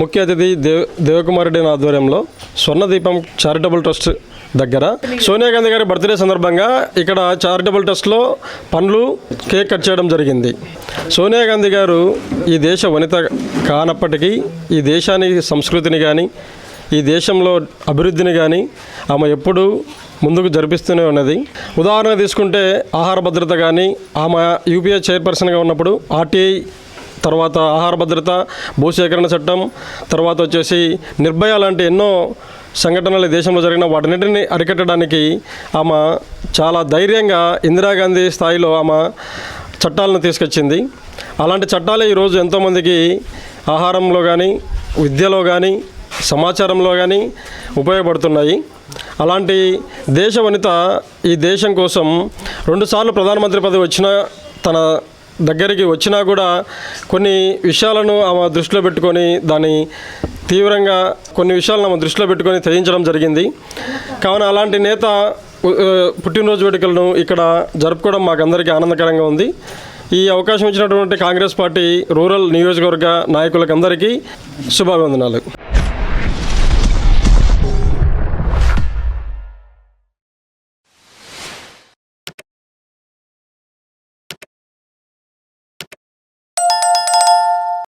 ముఖ్య అతిథి దేవ్ దేవకుమారెడ్డి ఆధ్వర్యంలో స్వర్ణదీపం చారిటబుల్ ట్రస్ట్ దగ్గర. సోనియా గాంధీ గారి బర్త్డే సందర్భంగా ఇక్కడ చారిటబుల్ ట్రస్ట్లో పండ్లు కేక్ కట్ చేయడం జరిగింది. సోనియా గాంధీ గారు ఈ దేశ వనిత కానప్పటికీ ఈ దేశానికి సంస్కృతిని కానీ ఈ దేశంలో అభివృద్ధిని కానీ ఆమె ఎప్పుడూ ముందుకు జరిపిస్తూనే ఉన్నది. ఉదాహరణ తీసుకుంటే ఆహార భద్రత కానీ ఆమె యూపీఏ చైర్పర్సన్గా ఉన్నప్పుడు ఆర్టీఐ తర్వాత ఆహార భద్రత భూసేకరణ చట్టం తర్వాత వచ్చేసి నిర్భయ లాంటి ఎన్నో సంఘటనలు దేశంలో జరిగిన వాటన్నిటిని అరికట్టడానికి ఆమె చాలా ధైర్యంగా ఇందిరాగాంధీ స్థాయిలో ఆమె చట్టాలను తీసుకొచ్చింది. అలాంటి చట్టాలే ఈరోజు ఎంతోమందికి ఆహారంలో కానీ విద్యలో కానీ సమాచారంలో కానీ ఉపయోగపడుతున్నాయి. అలాంటి దేశ వనిత ఈ దేశం కోసం రెండుసార్లు ప్రధానమంత్రి పదవి వచ్చిన తన దగ్గరికి వచ్చినా కూడా కొన్ని విషయాలను ఆమె దృష్టిలో పెట్టుకొని దాన్ని తీవ్రంగా కొన్ని విషయాలను ఆమె దృష్టిలో పెట్టుకొని త్యజించడం జరిగింది. కావున అలాంటి నేత పుట్టినరోజు వేడుకలను ఇక్కడ జరుపుకోవడం మాకందరికీ ఆనందకరంగా ఉంది. ఈ అవకాశం ఇచ్చినటువంటి కాంగ్రెస్ పార్టీ రూరల్ నియోజకవర్గ నాయకులకు అందరికీ శుభాభివందనాలు.